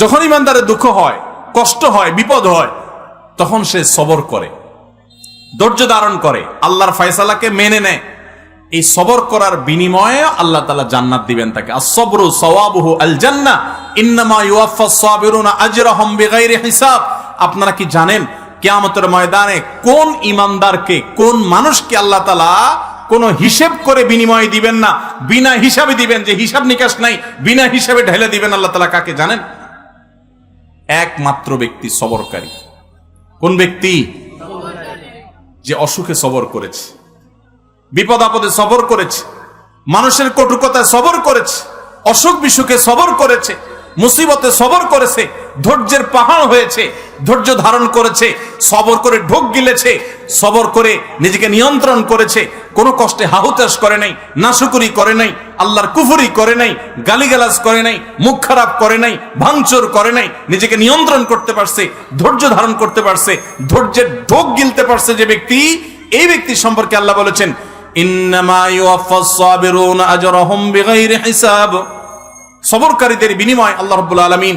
যখন ইমানদারের দুঃখ হয়, কষ্ট হয়, বিপদ হয়, তখন সে সবর করে, ধৈর্য ধারণ করে, আল্লাহর ফয়সালাকে মেনে নেয়। এই সবর করার বিনিময়ে আল্লাহ তালা জান্নাত দিবেন তাকে। আসবরু সওয়াবুহু হিসাব। আপনারা কি জানেন, কিয়ামতের ময়দানে কোন ইমানদারকে, কোন মানুষকে আল্লাহ তালা কোন হিসেব করে বিনিময় দিবেন না, বিনা হিসাবে দিবেন যে হিসাব নিকাশ নাই, বিনা হিসাবে ঢেলে দিবেন আল্লাহ তালা কাকে জানেন? একমাত্র ব্যক্তি সবরকারী। কোন ব্যক্তি? যে অসুখে সবর করেছে, বিপদ আপদে সবর করেছে, মানুষের কটুকতায় সবর করেছে, অসুখ বিসুখে সবর করেছে, মুসিবতে সবর করেছে, ধৈর্যের পাহাড় হয়েছে, ধৈর্য ধারণ করেছে, সবর করে ঢোক গিলেছে, সবর করে নিজেকে নিয়ন্ত্রণ করেছে, কোনো কষ্টে হাহুতাস করে নাই, নাশুকুরি করে নাই আল্লাহর কুফুরি করে নাই, গালিগালাজ করে নাই, মুখ খারাপ করে নাই, ভাঙচুর করে নাই, নিজেকে নিয়ন্ত্রণ করতে পারছে, ধৈর্য ধারণ করতে পারছে, ধৈর্যের ঢোক গিলতে পারছে যে ব্যক্তি, এই ব্যক্তি সম্পর্কে আল্লাহ বলেছেন সবরকারীদের বিনিময় আল্লাহ রাব্বুল আলামিন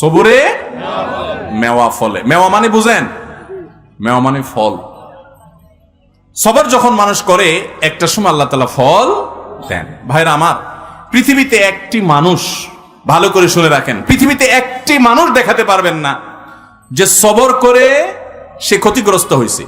সবুরে? মেওয়া ফলে। মেওয়া মানে বুঝেন? মেওয়া মানে ফল। সবর যখন মানুষ করে, একটা সময় আল্লাহ তালা ফল দেন। ভাইরা আমার, পৃথিবীতে একটি মানুষ ভালো করে শুনে রাখেন, পৃথিবীতে একটি মানুষ দেখাতে পারবেন না যে সবর করে সে ক্ষতিগ্রস্ত হয়েছে।